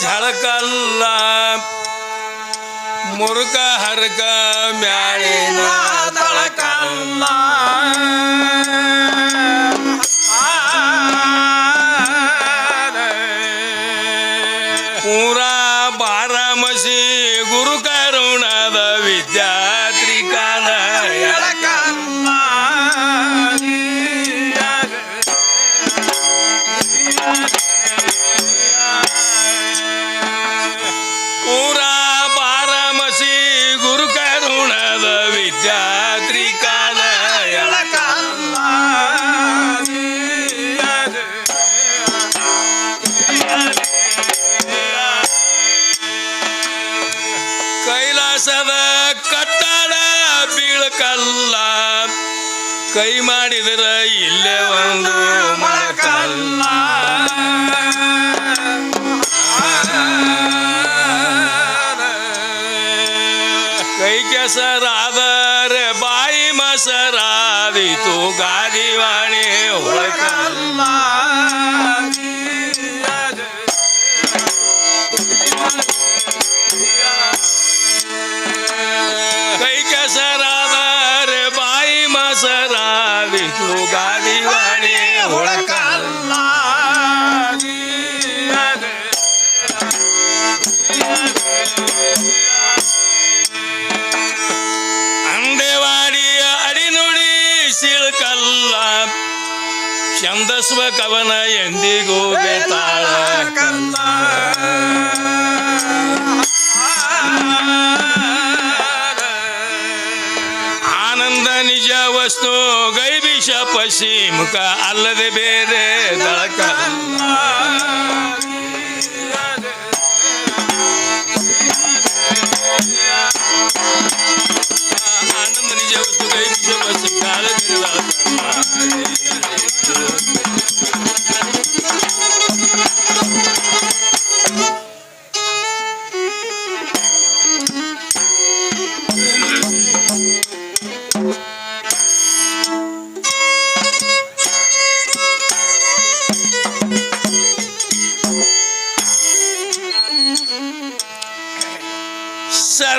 ಝಳಕಲ್ಲ. ಮುರುಕ ಹರಕ ಮ್ಯಾಳಿನ ತಳಕಲ್ಲ. ಕೈ ಮಾಡಿದ್ರ ಇಲ್ಲೇ ಒಂದು ಮಳಕಲ್ಲ ಕೈ ಕೆಸರಾದರೆ ಅಂಡೆವಾಡಿಯ ಅಡಿನುಡಿ ಸಿಳ್ಕಲ್ಲ ಛಂದಸ್ವ ಕವನ ಎಂದಿಗೂ ಬೇತಾಳ. ಆನಂದ ನಿಜ ವಸ್ತು ಗೈಬಿಷ ಪಶಿ ಮುಖ ಅಲ್ಲದೆ ಬೇರೆ ದಳಕ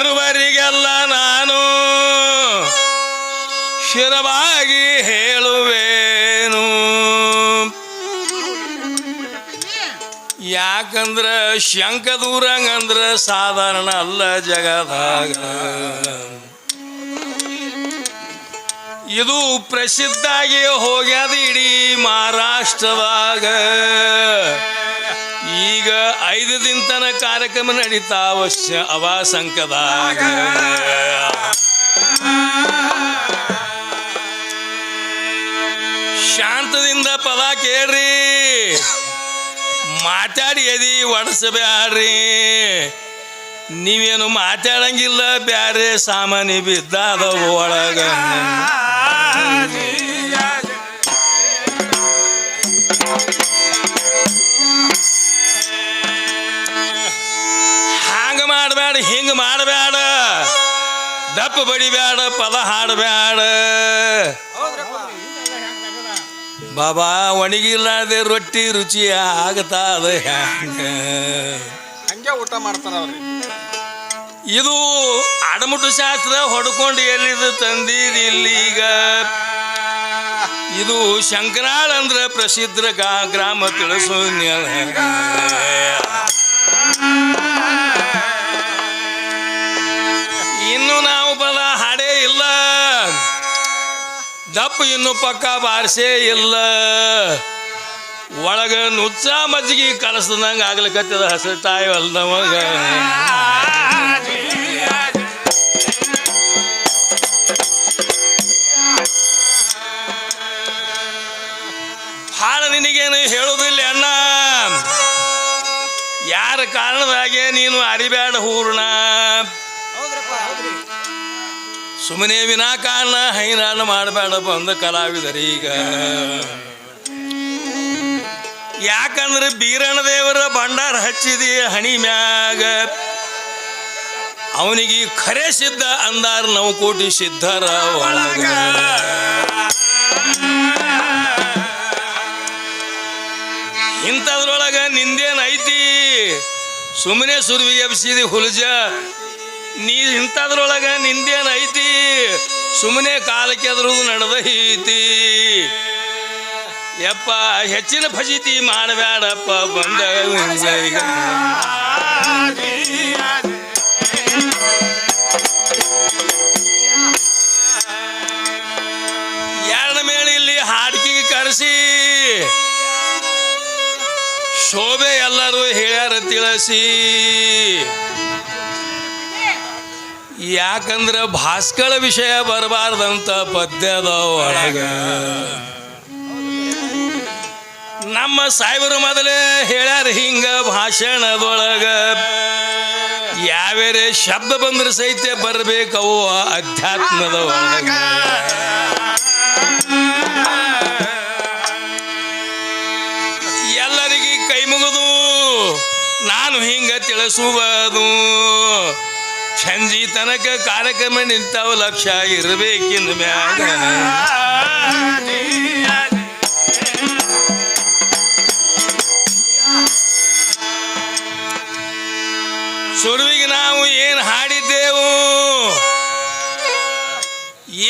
ಸರ್ವರಿಗೆಲ್ಲ ನಾನು ಶಿರವಾಗಿ ಹೇಳುವೇನು. ಯಾಕಂದ್ರ ಶಂಕ ದೂರಂಗಂದ್ರ ಸಾಧಾರಣ ಅಲ್ಲ ಜಗದಾಗ. ಇದು ಪ್ರಸಿದ್ಧಾಗಿ ಹೋಗ್ಯದ ಇಡೀ ಮಹಾರಾಷ್ಟ್ರದಾಗ. ಈಗ ಐದು ದಿನ ತನ ಕಾರ್ಯಕ್ರಮ ನಡೀತಾ ಅವಶ್ಯ ಅವಾಸಂಕದಾಗ ಶಾಂತದಿಂದ ಪದ ಕೇಳ್ರಿ. ಮಾತಾಡಿ ಎದಿ ಒಡಿಸಬ್ಯಾಡ್ರಿ ನೀವೇನು ಮಾತಾಡಂಗಿಲ್ಲ, ಬ್ಯಾರೆ ಸಾಮಾನಿ ಬಿದ್ದಾದ ಒಳಗ. ಹಿಂಗ ಮಾಡಬೇಡ ದಪ್ಪ ಬಡಿಬೇಡ ಪದ ಹಾಡಬೇಡ ಬಾಬಾ ಒಣಗಿಲ್ಲದೆ ರೊಟ್ಟಿ ರುಚಿ ಆಗತಾದ ಹ್ಯಾಂಗ? ಹಂಗೆ ಊಟ ಮಾಡ್ತಾರ ಇದು ಅಡಮುಟ್ಟು ಶಾಸ್ತ್ರ ಹೊಡ್ಕೊಂಡು ಎಲ್ಲಿದ್ದು ತಂದಿದ್ ಈಗ? ಇದು ಶಂಕರಾಳ್ ಅಂದ್ರ ಪ್ರಸಿದ್ಧ ಗ್ರಾಮ ತಿಳಿಸು ದಪ್ಪ ಇನ್ನು ಪಕ್ಕ ಬಾರಿಸೇ ಇಲ್ಲ. ಒಳಗ ನುಚ್ಚ ಮಜ್ಜಿಗೆ ಕಲಸ್ದಂಗ ಆಗ್ಲಿಕತ್ತದ ಹಸಿರು ತಾಯಿ ಅಲ್ದವಾಗ ಹಾಳು ನಿನಗೇನು ಹೇಳುದಿಲ್ಲ ಅಣ್ಣ. ಯಾರ ಕಾರಣದಾಗೆ ನೀನು ಅರಿಬೇಡ ಹೂರ್ಣ. ಸುಮ್ಮನೆ ವಿನಾಕಾರಣ ಹೈರಾಣ ಮಾಡಬೇಡ ಬಂದ ಕಲಾವಿದರೀಗ. ಯಾಕಂದ್ರೆ ಬೀರಣ ದೇವರ ಭಂಡಾರ ಹಚ್ಚಿದಿ ಹಣಿ ಮ್ಯಾಗ. ಅವನಿಗೆ ಖರೆ ಸಿದ್ಧ ಅಂದಾರ ನಾವು ಕೋಟಿ ಸಿದ್ಧರ ಒಳಗ. ಇಂಥದ್ರೊಳಗ ನಿಂದೇನೈತಿ? ಸುಮ್ಮನೆ ಸುರುವಿಗೆ ಎಬ್ಸಿದಿ ಹುಲಜ. ನೀ ಇಂಥದ್ರೊಳಗ ನಿಂದೇನೈತಿ ಸುಮ್ಮನೆ ಕಾಲಕ್ಕೆ ಕೆದ್ರು ನಡೆದೈತಿ ಯಪ್ಪ, ಹೆಚ್ಚಿನ ಫಜೀತಿ ಮಾಡಬೇಡಪ್ಪ ಬಂದ ಎರಡ ಮೇಲೆ ಇಲ್ಲಿ ಹಾಡ್ಕಿಗೆ ಕರೆಸಿ. ಶೋಭೆ ಎಲ್ಲರೂ ಹೇಳ್ಯಾರ ತಿಳಿಸಿ. ಯಾಕಂದ್ರ ಭಾಸ್ಕರ ವಿಷಯ ಬರಬಾರ್ದಂತ ಪದ್ಯದ ಒಳಗ. ನಮ್ಮ ಸಾಹೇಬರು ಮೊದಲೇ ಹೇಳ್ಯಾರ ಹಿಂಗ ಭಾಷಣದೊಳಗ. ಯಾವ್ಯಾರೇ ಶಬ್ದ ಬಂದ್ರೆ ಸಹಿತ ಬರ್ಬೇಕವು ಅಧ್ಯಾತ್ಮದ ಒಳಗ. ಎಲ್ಲರಿಗೆ ಕೈ ಮುಗಿದು ನಾನು ಹಿಂಗ ತಿಳಿಸುವುದು. ಸಂಜಿ ತನಕ ಕಾರ್ಯಕ್ರಮ ನಿಂತಾವ ಲಕ್ಷ ಇರಬೇಕಿನ ಮ್ಯಾಗ. ಸುರುವಿಗೆ ನಾವು ಏನು ಹಾಡಿದ್ದೆವು?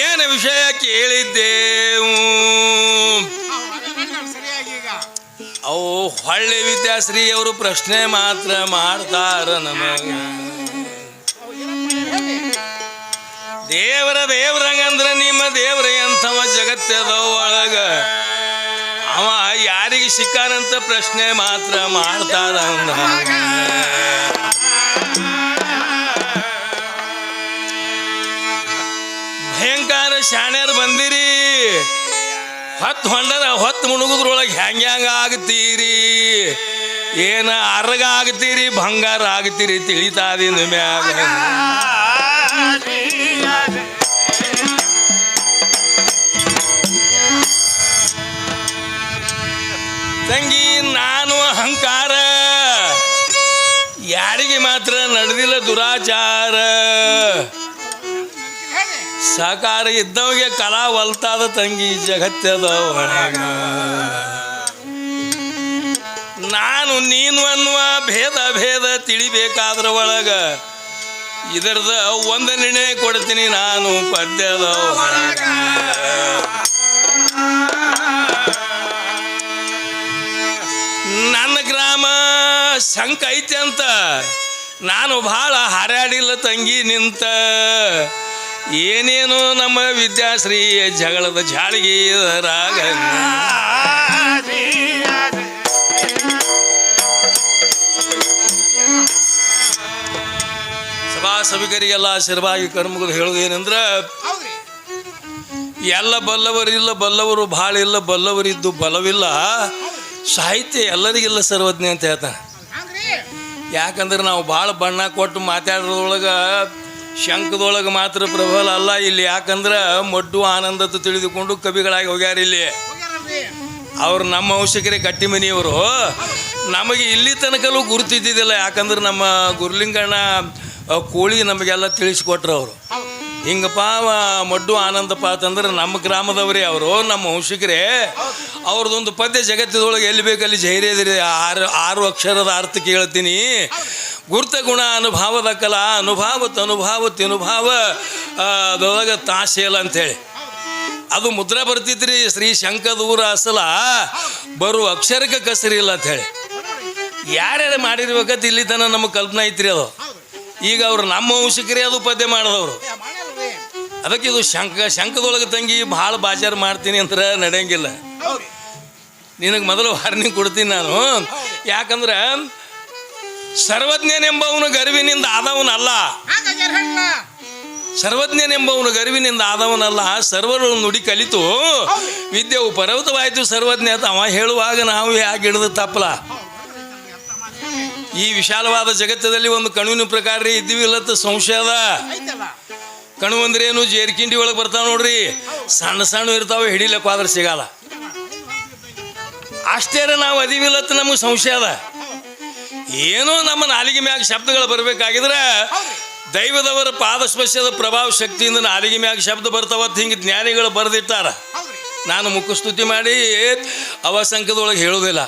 ಏನು ವಿಷಯ ಕೇಳಿದ್ದೆವು? ಅವು ಹೊಳ್ಳಿ ವಿದ್ಯಾಶ್ರೀ ಅವರು ಪ್ರಶ್ನೆ ಮಾತ್ರ ಮಾಡ್ತಾರ ನಮಗ. ದೇವರ ದೇವ್ರಂಗಂದ್ರ ನಿಮ್ಮ ದೇವ್ರ ಎಂಥವ ಜಗತ್ತದ ಒಳಗ. ಅವ ಯಾರಿಗೆ ಸಿಕ್ಕಾನಂತ ಪ್ರಶ್ನೆ ಮಾತ್ರ ಮಾಡ್ತಾರ ಭಯಂಕರ ಶಾಣ್ಯರು ಬಂದಿರಿ. ಹೊತ್ತು ಹೊಂಡದ ಹೊತ್ತು ಮುಣುಗುದ್ರೊಳಗೆ ಹೆಂಗೆ ಹೆಂಗ ಆಗ್ತೀರಿ? ಏನ ಅರ್ಗ ಆಗ್ತೀರಿ, ಬಂಗಾರ ಆಗ್ತೀರಿ ತಿಳಿತಾದಿನ ಮ್ಯಾಗ. ತಂಗಿ, ನಾನು ಅಹಂಕಾರ. ಯಾರಿಗೆ ಮಾತ್ರ ನಡೆದಿಲ್ಲ ದುರಾಚಾರ. ಸಹಕಾರ ಇದ್ದವಗೆ ಕಲಾ ಒಲ್ತಾದ ತಂಗಿ, ಜಗತ್ತದ ಒಳಗ ನಾನು, ನೀನು ಅನ್ನುವ ಭೇದ ಭೇದ ತಿಳಿಬೇಕಾದ್ರ ಒಳಗ ಇದರದ ಒಂದು ನಿರ್ಣಯ ಕೊಡ್ತೀನಿ ನಾನು ಪದ್ಯದ ಒಳಗ ಶಂಕ ಐತೆ ಅಂತ. ನಾನು ಭಾಳ ಹಾರಾಡಿಲ್ಲ ತಂಗಿ ನಿಂತ. ಏನೇನು ನಮ್ಮ ವಿದ್ಯಾಶ್ರೀ ಜಗಳದ ಜಾಳಿಗೆ ರಾಗ ಸಭಾ ಸಭಿಕರಿಗೆಲ್ಲ ಆಶೀರ್ವಾಗಿ ಏನಂದ್ರೆ ಹೌದ್ರಿ ಎಲ್ಲ ಬಲ್ಲವರಿಲ್ಲ ಬಲ್ಲವರು ಭಾಳ ಇಲ್ಲ ಬಲ್ಲವರಿದ್ದು ಬಲವಿಲ್ಲ. ಸಾಹಿತ್ಯ ಎಲ್ಲರಿಗಿಲ್ಲ ಸರ್ವಜ್ಞ ಅಂತ ಹೇಳ್ತಾನೆ. ಯಾಕಂದ್ರೆ ನಾವು ಭಾಳ ಬಣ್ಣ ಕೊಟ್ಟು ಮಾತಾಡೋದ್ರೊಳಗೆ ಶಂಕದೊಳಗೆ ಮಾತ್ರ ಪ್ರಬಲ ಅಲ್ಲ ಇಲ್ಲಿ. ಯಾಕಂದ್ರೆ ಮಡ್ಡು ಆನಂದದ್ದು ತಿಳಿದುಕೊಂಡು ಕವಿಗಳಾಗಿ ಹೋಗ್ಯಾರ ಇಲ್ಲಿ. ಅವ್ರು ನಮ್ಮ ವಂಶಕರೇ ಗಟ್ಟಿ ಮನೆಯವರು ನಮಗೆ ಇಲ್ಲಿ ತನಕಲೂ ಗುರುತಿದ್ದಿದ್ದಿಲ್ಲ. ಯಾಕಂದ್ರೆ ನಮ್ಮ ಗುರುಲಿಂಗಣ್ಣ ಕೋಳಿ ನಮಗೆಲ್ಲ ತಿಳಿಸ್ಕೊಟ್ರು ಅವರು. ಹಿಂಗಪ್ಪ ಮಡ್ಡು ಆನಂದಪ್ಪ ಅಂತಂದ್ರೆ ನಮ್ಮ ಗ್ರಾಮದವರೇ ಅವರು, ನಮ್ಮ ವಂಶಿಕರೇ. ಅವ್ರದ್ದೊಂದು ಪದ್ಯ ಜಗತ್ತಿದೊಳಗೆ ಎಲ್ಲಿ ಬೇಕಲ್ಲಿ ಜೈರ್ಯದಿರಿ ಆರು ಆರು ಅಕ್ಷರದ ಅರ್ಥ ಕೇಳ್ತೀನಿ. ಗುರ್ತ ಗುಣ ಅನುಭಾವದ ಕಲಾ ಅನುಭಾವ ತನುಭಾವ ತಿನುಭಾವ ಅದೊಳಗೆ ತಾಸೇಲ ಅಂತೇಳಿ. ಅದು ಮುದ್ರ ಬರ್ತಿದ್ರಿ ಶ್ರೀ ಶಂಕದೂರ ಅಸಲ. ಬರು ಅಕ್ಷರಕ್ಕೆ ಕಸರಿಲ್ಲ ಅಂಥೇಳಿ ಯಾರ್ಯಾರು ಮಾಡಿರ್ಬೇಕಂತ ಇಲ್ಲಿ ತನಕ ನಮಗೆ ಕಲ್ಪನೆ ಐತ್ರಿ ಅದು. ಈಗ ಅವ್ರು ನಮ್ಮ ವಂಶಿಕರೇ ಅದು ಪದ್ಯ ಮಾಡಿದವರು. ಅದಕ್ಕೆ ಇದು ಶಂಕ ಶಂಕದೊಳಗೆ ತಂಗಿ ಭಾಳ ಬಾಜಾರ್ ಮಾಡ್ತೀನಿ ಅಂದ್ರೆ ನಡೆಯಂಗಿಲ್ಲ. ನಿನಗೆ ಮೊದಲು ವಾರ್ನಿಂಗ್ ಕೊಡ್ತೀನಿ ನಾನು. ಯಾಕಂದ್ರೆ ಸರ್ವಜ್ಞನೆಂಬವನು ಗರ್ವಿನಿಂದ ಆದವನಲ್ಲ. ಸರ್ವಜ್ಞನೆಂಬವನು ಗರ್ವಿನಿಂದ ಆದವನಲ್ಲ. ಸರ್ವರು ನುಡಿ ಕಲಿತು ವಿದ್ಯೆವು ಪರ್ವತವಾಯಿತು ಸರ್ವಜ್ಞ ಅಂತ ಅವ ಹೇಳುವಾಗ ನಾವು ಯಾಕೆ ಹಿಡಿದು ತಪ್ಪಲ? ಈ ವಿಶಾಲವಾದ ಜಗತ್ತದಲ್ಲಿ ಒಂದು ಕಣುವಿನ ಪ್ರಕಾರ ಇದ್ದೀವಿಲ್ಲತ್ತ ಸಂಶಯ ಸಂಶಯದ? ಕಣು ಅಂದ್ರೆ ಏನು ಜೇರ್ಕಿಂಡಿ ಒಳಗೆ ಬರ್ತಾವ ನೋಡ್ರಿ. ಸಣ್ಣ ಸಣ್ಣ ಇರ್ತಾವೆ ಹಿಡಿಲಕ್ಕೆ ಆದ್ರೆ ಸಿಗಲ್ಲ. ಅಷ್ಟೇ ನಾವು ಅದೀವಿಲ್ಲತ್ತ ನಮಗೆ ಸಂಶಯ ಅದ. ಏನೋ ನಮ್ಮ ನಾಲಿಗೆ ಮ್ಯಾಗ ಶಬ್ದಗಳು ಬರಬೇಕಾಗಿದ್ರೆ ದೈವದವರ ಪಾದಸ್ಪರ್ಶದ ಪ್ರಭಾವ ಶಕ್ತಿಯಿಂದ ನಾಲಿಗೆ ಮ್ಯಾಗ ಶಬ್ದ ಬರ್ತಾವತ್ತು ಹಿಂಗೆ ಜ್ಞಾನಿಗಳು ಬರೆದಿಟ್ಟಾರ. ನಾನು ಮುಖಸ್ತುತಿ ಮಾಡಿ ಅವಸಂಕದೊಳಗೆ ಹೇಳುವುದಿಲ್ಲ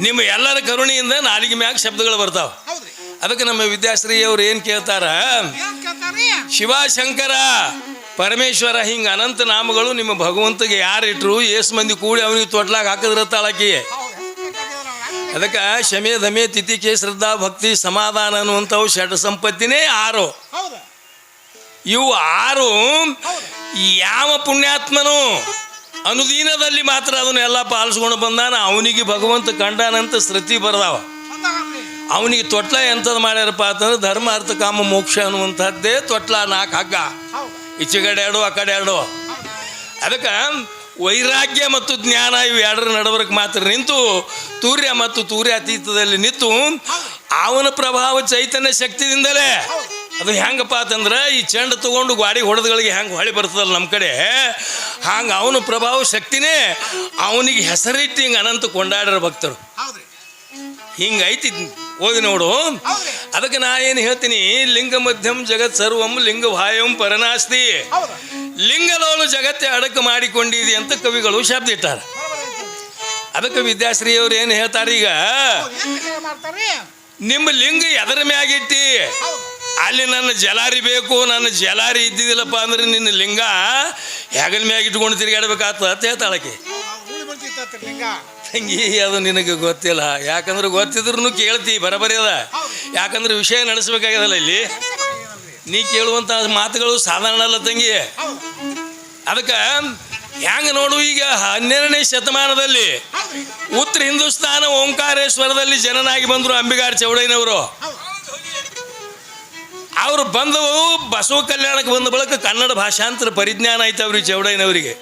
ನಿಮ್ಮ ಎಲ್ಲರ ಕರುಣೆಯಿಂದ ನಾಲಿಗೆ ಮ್ಯಾಗ ಶಬ್ದಗಳು ಬರ್ತಾವ. ಅದಕ್ಕೆ ನಮ್ಮ ವಿದ್ಯಾಶ್ರೀ ಅವ್ರು ಏನು ಕೇಳ್ತಾರ? ಶಿವಶಂಕರ, ಪರಮೇಶ್ವರ ಹಿಂಗೆ ಅನಂತ ನಾಮಗಳು ನಿಮ್ಮ ಭಗವಂತಗೆ ಯಾರಿಟ್ರು? ಏಸು ಮಂದಿ ಕೂಡಿ ಅವನಿಗೆ ತೊಟ್ಲಾಗ ಹಾಕಿದ್ರ ತಾಳಕಿ ಹೌದು ಹೆಸ್ರು ಬೇಕಾಗಿಲ್ಲ ನಾವು. ಅದಕ್ಕೆ ಶಮೆ ಧಮೆ ತಿಥಿಕೆ ಶ್ರದ್ಧಾ ಭಕ್ತಿ ಸಮಾಧಾನ ಅನ್ನುವಂಥವು ಷಡ್ ಸಂಪತ್ತಿನೇ ಆರು. ಇವು ಆರು ಯಾವ ಪುಣ್ಯಾತ್ಮನು ಅನುದೀನದಲ್ಲಿ ಮಾತ್ರ ಅದನ್ನೆಲ್ಲ ಪಾಲಿಸ್ಕೊಂಡು ಬಂದಾನ? ಅವನಿಗೆ ಭಗವಂತ ಕಂಡಾನಂತ ಸೃತಿ ಬರ್ದಾವ. ಅವನಿಗೆ ತೊಟ್ಲ ಎಂಥದ್ದು ಮಾಡ್ಯಾರಪ್ಪ ಅಂತಂದ್ರೆ ಧರ್ಮ ಅರ್ಥ ಕಾಮ ಮೋಕ್ಷ ಅನ್ನುವಂಥದ್ದೇ ತೊಟ್ಲ ನಾಲ್ಕು ಹಗ್ಗ. ಹೌದು ಈಚೆ ಕಡೆ ಎರಡು ಆ ಕಡೆ ಎರಡು. ಅದಕ್ಕೆ ವೈರಾಗ್ಯ ಮತ್ತು ಜ್ಞಾನ ಇವು ಎರಡರ ನಡವರಕ್ಕೆ ಮಾತ್ರ ನಿಂತು ತೂರ್ಯ ಮತ್ತು ತೂರ್ಯ ಅತೀತದಲ್ಲಿ ನಿಂತು ಅವನ ಪ್ರಭಾವ ಚೈತನ್ಯ ಶಕ್ತಿಯಿಂದಲೇ ಅದು ಹೆಂಗಪ್ಪ ಅಂತಂದ್ರೆ ಈ ಚೆಂಡ ತಗೊಂಡು ಗಾಡಿ ಹೊಡೆದಗಳಿಗೆ ಹೆಂಗೆ ಹೊಳಿ ಬರ್ತದಲ್ಲ ನಮ್ಮ ಕಡೆ? ಹಂಗೆ ಅವನ ಪ್ರಭಾವ ಶಕ್ತಿನೇ ಅವನಿಗೆ ಹೆಸರಿಟ್ಟು ಹಿಂಗೆ ಅನಂತ ಕೊಂಡಾಡ್ರ ಭಕ್ತರು. ಹಿಂಗೈತಿ ಓದಿ ನೋಡು. ಅದಕ್ಕೆ ನಾ ಏನು ಹೇಳ್ತೀನಿ ಲಿಂಗ ಮಧ್ಯಂ ಜಗತ್ ಸರ್ವಂ ಲಿಂಗ ಭಾಯಂ ಪರನಾಸ್ತಿ. ಲಿಂಗಲೋಳು ಜಗತ್ತೇ ಅಡಕ ಮಾಡಿಕೊಂಡಿದೆ ಅಂತ ಕವಿಗಳು ಶಬ್ದ ಇಟ್ಟಾರೆ. ಅದಕ್ಕೆ ವಿದ್ಯಾಶ್ರೀ ಅವ್ರು ಏನು ಹೇಳ್ತಾರೆ ಈಗ? ನಿಮ್ಮ ಲಿಂಗ ಎದರ ಮ್ಯಾಗಿಟ್ಟಿ ಅಲ್ಲಿ ನನ್ನ ಜಲಾರಿ ಬೇಕು ನನ್ನ ಜಲಾರಿ ಇದ್ದಿದ್ದಿಲ್ಲಪ್ಪ ಅಂದ್ರೆ ನಿನ್ನ ಲಿಂಗ ಹೆಗಲ ಮ್ಯಾಗ ಇಟ್ಕೊಂಡು ತಿರುಗಾಡ್ಬೇಕಾಗ್ತದ ಅಂತ ಹೇಳ್ತಾಳಕ್ಕೆ ತಂಗಿ, ಅದು ನಿನಗೆ ಗೊತ್ತಿಲ್ಲ. ಯಾಕಂದ್ರೆ ಗೊತ್ತಿದ್ರು ಕೇಳ್ತಿ, ಬರಬರಿ ಅದ. ಯಾಕಂದ್ರೆ ವಿಷಯ ನಡೆಸ್ಬೇಕಾಗ್ಯದಲ್ಲ ಇಲ್ಲಿ. ನೀ ಕೇಳುವಂಥ ಮಾತುಗಳು ಸಾಧಾರಣ ಅಲ್ಲ ತಂಗಿ. ಅದಕ್ಕೆ ಹೆಂಗ ನೋಡು ಈಗ ಹನ್ನೆರಡನೇ ಶತಮಾನದಲ್ಲಿ ಉತ್ತರ ಹಿಂದೂಸ್ತಾನ ಓಂಕಾರೇಶ್ವರದಲ್ಲಿ ಜನನಾಗಿ ಬಂದರು ಅಂಬಿಗಾರ್ ಚೌಡಯ್ಯನವರು. ಅವರು ಬಂದವು ಬಸವ ಕಲ್ಯಾಣಕ್ಕೆ ಬಂದ ಬಳಿಕ ಕನ್ನಡ ಭಾಷಾಂತರ ಪರಿಜ್ಞಾನ ಆಯ್ತು ಅವ್ರಿಗೆ ಚೌಡಯ್ಯನವರಿಗೆ.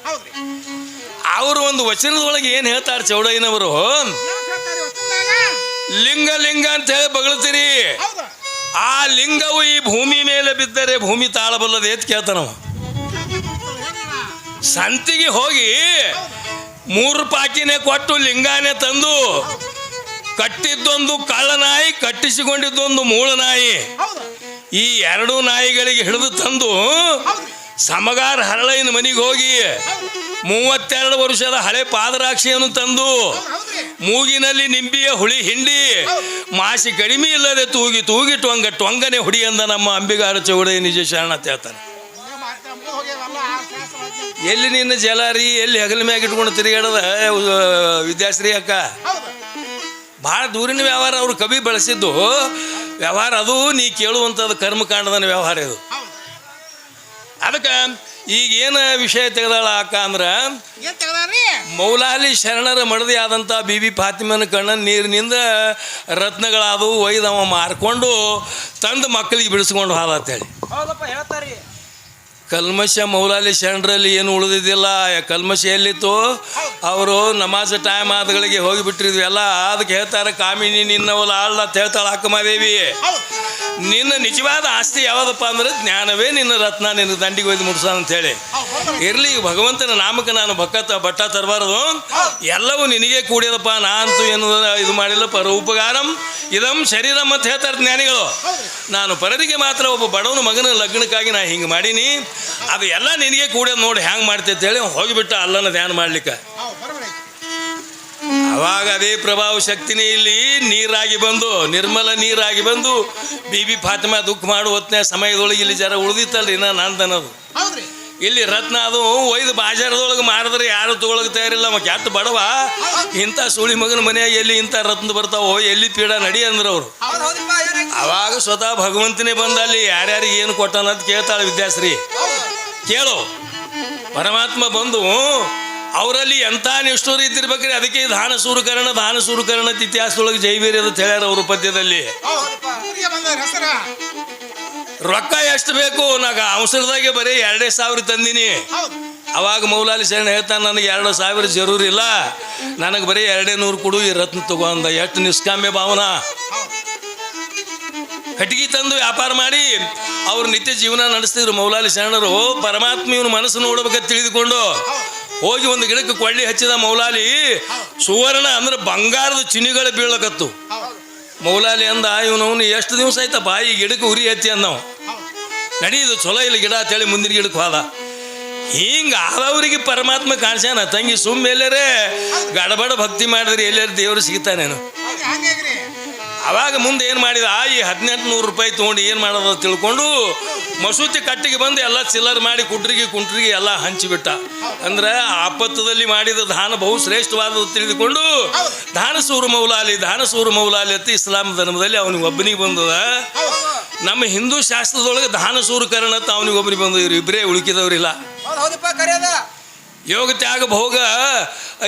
ಅವರು ಒಂದು ವಚನದೊಳಗೆ ಏನು ಹೇಳ್ತಾರೆ ಚೌಡಯ್ಯನವರು? ಲಿಂಗ ಲಿಂಗ ಅಂತ ಹೇಳಿ ಬಗಳ್ತೀರಿ. ಆ ಲಿಂಗವು ಈ ಭೂಮಿ ಮೇಲೆ ಬಿದ್ದರೆ ಭೂಮಿ ತಾಳಬಲ್ಲದೆ ಅಂತ ಕೇಳ್ತಾನವ? ಸಂತಿಗೆ ಹೋಗಿ ಮೂರು ಪಾಕಿನೇ ಕೊಟ್ಟು ಲಿಂಗಾನೇ ತಂದು ಕಟ್ಟಿದ್ದೊಂದು ಕಳ್ಳ ನಾಯಿ ಕಟ್ಟಿಸಿಕೊಂಡಿದ್ದೊಂದು ಮೂಳ ನಾಯಿ. ಈ ಎರಡು ನಾಯಿಗಳಿಗೆ ಹಿಡಿದು ತಂದು ಸಮಗಾರ ಹರಳೈನ ಮನೆಗೆ ಹೋಗಿ ಮೂವತ್ತೆರಡು ವರ್ಷದ ಹಳೆ ಪಾದರಾಕ್ಷಿಯನ್ನು ತಂದು ಮೂಗಿನಲ್ಲಿ ನಿಂಬಿಯ ಹುಳಿ ಹಿಂಡಿ ಮಾಸಿ ಕಡಿಮೆ ಇಲ್ಲದೆ ತೂಗಿ ತೂಗಿ ಟೊಂಗ ಟೊಂಗನೆ ಹುಡಿ ಅಂದ ನಮ್ಮ ಅಂಬಿಗಾರ ಚೌಡಯ್ಯ ನಿಜ ಶರಣ ಅಜ್ಞಾನ. ಎಲ್ಲಿ ನಿನ್ನ ಜಲಾರಿ ಎಲ್ಲಿ ಹಗಲ ಮ್ಯಾಗ ಇಟ್ಕೊಂಡು ತಿರುಗಾಡದ ವಿದ್ಯಾಶ್ರೀ ಅಕ್ಕ. ಭಾಳ ದೂರಿನ ವ್ಯವಹಾರ ಅವರು ಕವಿ ಬಳಸಿದ್ದು. ವ್ಯವಹಾರ ಅದು, ನೀ ಕೇಳುವಂಥದ್ದು ಕರ್ಮಕಾಂಡದ ವ್ಯವಹಾರ ಇದು. ಅದಕ್ಕೆ ಈಗ ಏನು ವಿಷಯ ತೆಗೆದಾಳ ಅಕ್ಕ ಅಂದ್ರೆ ಮೌಲಾಲಿ ಶರಣರ ಮಡದಿ ಆದಂಥ ಬಿ ಬಿ ಫಾತಿಮನ ಕಣ್ಣನ ನೀರಿನಿಂದ ರತ್ನಗಳಾದವು ಒಯ್ದವ ಮಾರ್ಕೊಂಡು ತಂದು ಮಕ್ಕಳಿಗೆ ಬಿಡಿಸ್ಕೊಂಡು ಹಾಲ ಅಂತೇಳಿ. ಕಲ್ಮಶ ಮೌಲಾಲಿ ಶರಣರಲ್ಲಿ ಏನು ಉಳಿದಿದ್ದಿಲ್ಲ ಕಲ್ಮಶ ಎಲ್ಲಿತ್ತು? ಅವರು ನಮಾಜ್ ಟೈಮ್ ಆದಗಳಿಗೆ ಹೋಗಿಬಿಟ್ಟಿದ್ವಿ ಎಲ್ಲ. ಅದಕ್ಕೆ ಹೇಳ್ತಾರೆ ಕಾಮಿನಿ ನಿನ್ನವಲ್ಲ ಆಳ್ಲ ಅಂತ ಹೇಳ್ತಾಳೆ ಅಕ್ಕಮಾದೇವಿ ನಿನ್ನ ನಿಜವಾದ ಆಸ್ತಿ ಯಾವುದಪ್ಪ ಅಂದ್ರೆ ಜ್ಞಾನವೇ ನಿನ್ನ ರತ್ನ, ನಿನ್ನ ದಂಡಿಗೆ ಒಯ್ದು ಅಂತೇಳಿ ಹೇಳಿ. ಇರ್ಲಿ ಭಗವಂತನ ನಾಮಕ್ಕೆ ನಾನು ಬಕ್ಕ ಬಟ್ಟ ತರಬಾರದು ಎಲ್ಲವೂ ನಿನಗೆ ಕೂಡಿದಪ್ಪ ನಾನಂತೂ ಏನು ಇದು ಮಾಡಿಲ್ಲ, ಪರ ಉಪಕಾರಂ ಇದಂ ಶರೀರ ಮತ್ತು ಹೇಳ್ತಾರೆ ಜ್ಞಾನಿಗಳು ನಾನು ಪರರಿಗೆ ಮಾತ್ರ ಒಬ್ಬ ಬಡವನ ಮಗನ ಲಗ್ನಕ್ಕಾಗಿ ನಾ ಹಿಂಗೆ ಮಾಡೀನಿ ಅದು ಎಲ್ಲ ನಿನಗೆ ಕೂಡ್ಯದ ನೋಡಿ ಹ್ಯಾಂಗೆ ಮಾಡ್ತಿ ಅಂತೇಳಿ ಹೋಗಿಬಿಟ್ಟ ಅಲ್ಲನ ಧ್ಯಾನ ಮಾಡ್ಲಿಕ್ಕೆ. ಅವಾಗ ಅದೇ ಪ್ರಭಾವ ಶಕ್ತಿನೇ ಇಲ್ಲಿ ನೀರಾಗಿ ಬಂದು ನಿರ್ಮಲ ನೀರಾಗಿ ಬಂದು ಬಿಬಿ ಫಾತಿಮಾ ದುಃಖ ಮಾಡುವ ಹೊತ್ತಿನ ಸಮಯದೊಳಗೆ ಇಲ್ಲಿ ಜರ ಉಳಿದಿತ್ತಲ್ರಿ ನಾ ನಂದನದು. ಇಲ್ಲಿ ರತ್ನ ಅದು ಒಯ್ದು ಬಾಜಾರದೊಳಗೆ ಮಾರಿದ್ರೆ ಯಾರು ತಗೊಳಕ್ ತಯಾರಿಲ್ಲ ಮ ಕೆಟ್ಟ ಬಡವ? ಇಂಥ ಸುಳಿ ಮಗನ ಮನೆಯಾಗ ಎಲ್ಲಿ ಇಂಥ ರತ್ನ ಬರ್ತಾವೋ ಎಲ್ಲಿ ಪೀಡ ನಡಿ ಅಂದ್ರೆ ಅವರು. ಅವಾಗ ಸ್ವತಃ ಭಗವಂತನೇ ಬಂದ ಅಲ್ಲಿ ಯಾರ್ಯಾರಿಗೆ ಏನು ಕೊಟ್ಟಾನ ಅಂತ ಕೇಳ್ತಾಳೆ ವಿದ್ಯಾಶ್ರೀ. ಕೇಳು. ಪರಮಾತ್ಮ ಬಂದು ಅವರಲ್ಲಿ ಎಂಥ ನಿಷ್ಠೂರ ಇದ್ದಿರ್ಬೇಕ್ರಿ? ಅದಕ್ಕೆ ದಾನ ಸೂರುಕರಣ ದಾನ ಸೂರುಕರಣ ಇತಿಹಾಸದೊಳಗೆ ಜೈವೀರಿ ಅಂತ ಹೇಳ್ಯಾರ ಅವರು ಪದ್ಯದಲ್ಲಿ ರೊಕ್ಕ ಎಷ್ಟು ಬೇಕು? ನಾಗ ಅವಸರದಾಗೆ ಬರೀ ಎರಡೇ ಸಾವಿರ ತಂದಿನಿ. ಅವಾಗ ಮೌಲಾಲಿ ಶರಣ ಹೇಳ್ತಾನೆ, ನನಗೆ ಎರಡು ಸಾವಿರ ಜರೂರ್ ಇಲ್ಲ. ನನಗೆ ಬರೀ ಎರಡೇ ನೂರು ಕೊಡು, ಈ ರತ್ನ ತಗೊಂಡ ಎಷ್ಟು ನಿಷ್ಕಾಮ್ಯ ಭಾವನಾ? ಕಟ್ಟಿಗೆ ತಂದು ವ್ಯಾಪಾರ ಮಾಡಿ ಅವ್ರು ನಿತ್ಯ ಜೀವನ ನಡೆಸ್ತಿದ್ರು ಮೌಲಾಲಿ ಶರಣರು. ಪರಮಾತ್ಮ ಇವನು ಮನಸ್ಸು ನೋಡ್ಬೇಕಂತ ತಿಳಿದುಕೊಂಡು ಹೋಗಿ ಒಂದು ಗಿಡಕ್ಕೆ ಕೊಳ್ಳಿ ಹಚ್ಚಿದ ಮೌಲಾಲಿ ಸುವರ್ಣ ಅಂದ್ರೆ ಬಂಗಾರದ ಚಿನಿಗಳು ಬೀಳಕತ್ತು. ಮೌಲಾಲಿ ಅಂದ ಇವನವನು ಎಷ್ಟು ದಿವಸ ಆಯ್ತ ಬಾಯಿ ಗಿಡಕ್ಕೆ ಉರಿ ಹಚ್ಚಿ ಅಂದವ. ನಡೀದು ನಡಿ ಇದು ಚಲೋ ಇಲ್ಲ ಗಿಡ ಅಂತೇಳಿ ಮುಂದಿನ ಗಿಡಕ್ಕೆ ಹೋದ. ಹಿಂಗ ಆದವ್ರಿಗೆ ಪರಮಾತ್ಮ ಕಾಣಿಸ್ಯಾನ. ತಂಗಿ ಸುಮ್ಮ ಎಲ್ಲರೇ ಗಡಬಡ ಭಕ್ತಿ ಮಾಡಿದ್ರೆ ಎಲ್ಲರೂ ದೇವರು ಸಿಗ್ತಾನೇನು ಅವಾಗ ಮುಂದೆ ಏನು ಮಾಡಿದ ಈ ಹದಿನೆಂಟು ನೂರು ರೂಪಾಯಿ ತೊಗೊಂಡು ಏನು ಮಾಡೋದು? ತಿಳ್ಕೊಂಡು ಮಸೂತಿ ಕಟ್ಟಿಗೆ ಬಂದು ಎಲ್ಲ ಚಿಲ್ಲರ್ ಮಾಡಿ ಕುಟ್ರಿಗೆ ಕುಂಟ್ರಿಗೆ ಎಲ್ಲ ಹಂಚಿಬಿಟ್ಟ. ಅಂದ್ರೆ ಆಪತ್ತದಲ್ಲಿ ಮಾಡಿದ ದಾನ ಬಹು ಶ್ರೇಷ್ಠವಾದದ್ದು ತಿಳಿದುಕೊಂಡು ದಾನಸೂರು ಮೌಲಾಲಿ ದಾನಸೂರು ಮೌಲಾಲಿ ಅಂತ ಇಸ್ಲಾಂ ಧರ್ಮದಲ್ಲಿ ಅವನಿಗೆ ಒಬ್ಬನಿಗೆ ಬಂದದ. ನಮ್ಮ ಹಿಂದೂ ಶಾಸ್ತ್ರದೊಳಗೆ ದಾನಸೂರು ಕರ್ಣ ಅಂತ ಅವನಿಗೆ ಒಬ್ಬನಿಗೆ ಬಂದ ಇವ್ರು ಇಬ್ಬರೇ ಉಳುಕಿದವರಿಲ್ಲ. ಯೋಗ ತ್ಯಾಗ ಭೋಗ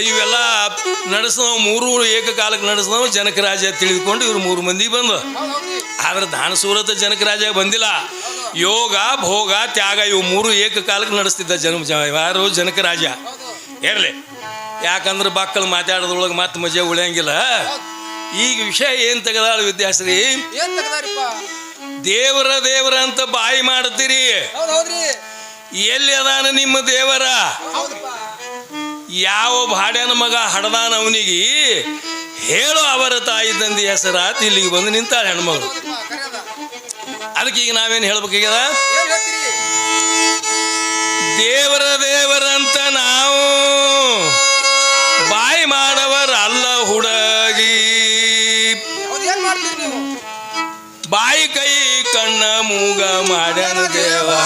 ಇವೆಲ್ಲ ನಡೆಸಿದವು ಮೂರು ಏಕಕಾಲಕ್ಕೆ ನಡೆಸಿದವು ಜನಕರಾಜ ತಿಳಿದುಕೊಂಡು ಇವರು ಮೂರು ಮಂದಿ ಬಂದು ಆದ್ರೆ ದಾನ ಸೂರತ ಜನಕರಾಜ ಬಂದಿಲ್ಲ. ಯೋಗ ಭೋಗ ತ್ಯಾಗ ಇವು ಮೂರು ಏಕಕಾಲಕ್ಕೆ ನಡೆಸ್ತಿದ್ದ ಜನ ಯಾರು ಜನಕರಾಜ. ಇರಲಿ ಯಾಕಂದ್ರೆ ಬಾಕಲ್ ಮಾತಾಡೋದ್ರೊಳಗೆ ಮತ್ತೆ ಮಜಾ ಉಳಿಯಂಗಿಲ್ಲ. ಈಗ ವಿಷಯ ಏನು ತೆಗೆದಾಳ ವಿದ್ಯಾಶ್ರೀ? ದೇವರ ದೇವರ ಅಂತ ಬಾಯಿ ಮಾಡ್ತೀರಿ. ಎಲ್ಲಿ ಅದಾನ ನಿಮ್ಮ ದೇವರ? ಯಾವ ಭಾಡ್ಯನ ಮಗ ಹಡದಾನ ಅವನಿಗೆ? ಹೇಳು, ಅವರ ತಾಯಿ ತಂದೆ ಹೆಸರಾತ ಇಲ್ಲಿಗೆ ಬಂದು ನಿಂತಾಳೆ ಹೆಣ್ಮಗಳು. ಅದಕ್ಕೆ ಈಗ ನಾವೇನು ಹೇಳ್ಬೇಕಾಗ್ಯದ? ದೇವರ ದೇವರಂತ ನಾವು ಬಾಯಿ ಮಾಡವರ ಅಲ್ಲ ಹುಡುಗಿ. ಬಾಯಿ ಕೈ ಕಣ್ಣ ಮೂಗ ಮಾಡ್ಯಾನ ದೇವರ